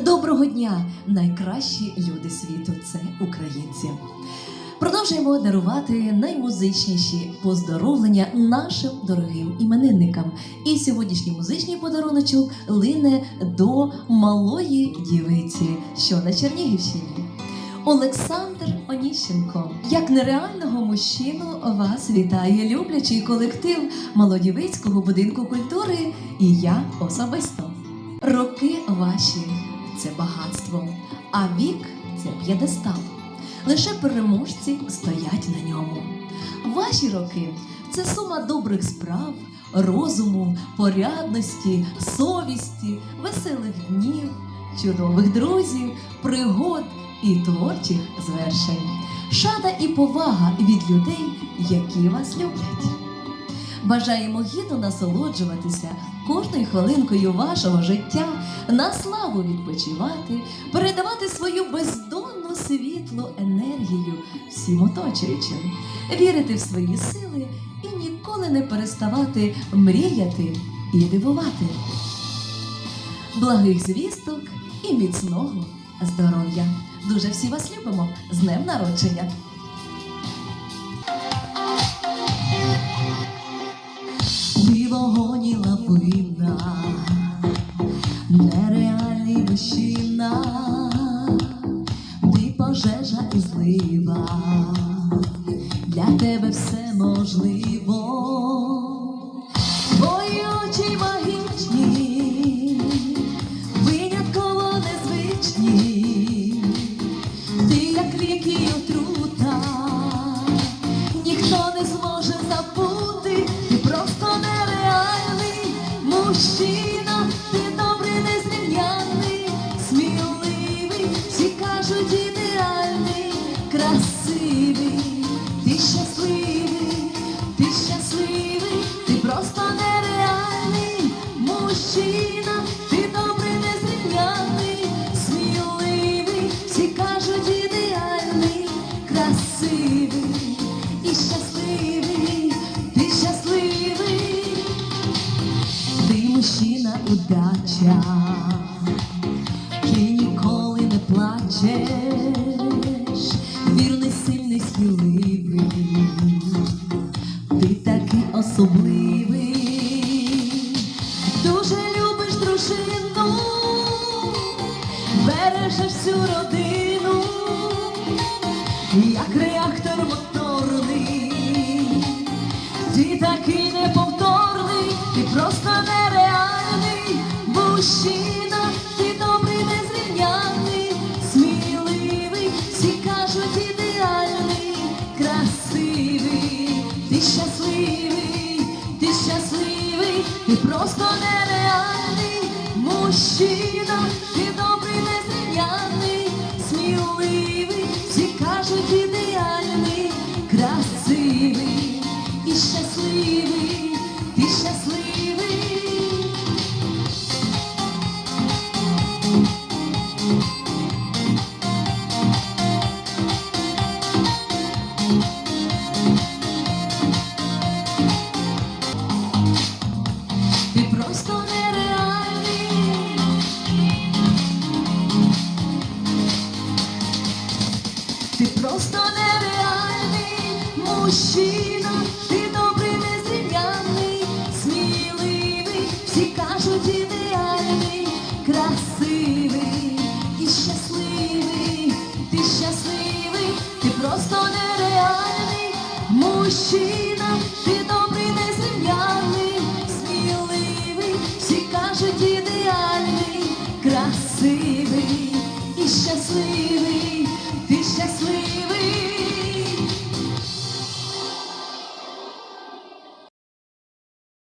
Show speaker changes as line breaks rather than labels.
Доброго дня, найкращі люди світу це українці. Продовжуємо дарувати наймузичніші поздоровлення нашим дорогим іменинникам. І сьогоднішній музичний подаруночок лине до малої дівиці, що на Чернігівщині. Олександр Оніщенко, як нереального мужчину, вас вітає люблячий колектив Молодівицького будинку культури і я особисто. Роки ваші це багатство, а вік це п'єдестал. Лише переможці стоять на ньому. Ваші роки це сума добрих справ, розуму, порядності, совісті, веселих днів, чудових друзів, пригод і творчих звершень. Шада і повага від людей, які вас люблять. Бажаємо гідно насолоджуватися кожною хвилинкою вашого життя, на славу відпочивати, передавати свою бездонну світлу енергію всім оточуючим, вірити в свої сили і ніколи не переставати мріяти і дивувати. Благих звісток і міцного здоров'я. Дуже всі вас любимо з днем народження! Злива, для тебе все можливо. Твої очі магічні, винятково незвичні, ти як ліки й отрута, ніхто не зможе забути, ти просто нереальний мужчина, красивий, ти щасливий, ти щасливий, ти просто нереальний мужчина, ти добрий, незрівняний, сміливий, всі кажуть ідеальний, красивий. І щасливий, ти щасливий, ти мужчина удача, ти ніколи не плачеш, особливий, дуже любиш дружину, бережеш всю родину як реактор моторний, ти такий неповторний, ти просто ти просто нереальний мужчина, ти добрий, незрівняний, сміливий, всі кажуть ідеальний, красивий. І щасливий, ти щасливий, ти просто нереальний, мужчина, ти добрий, незрівняний, сміливий, всі кажуть ідеальний, красивий. І щасливий.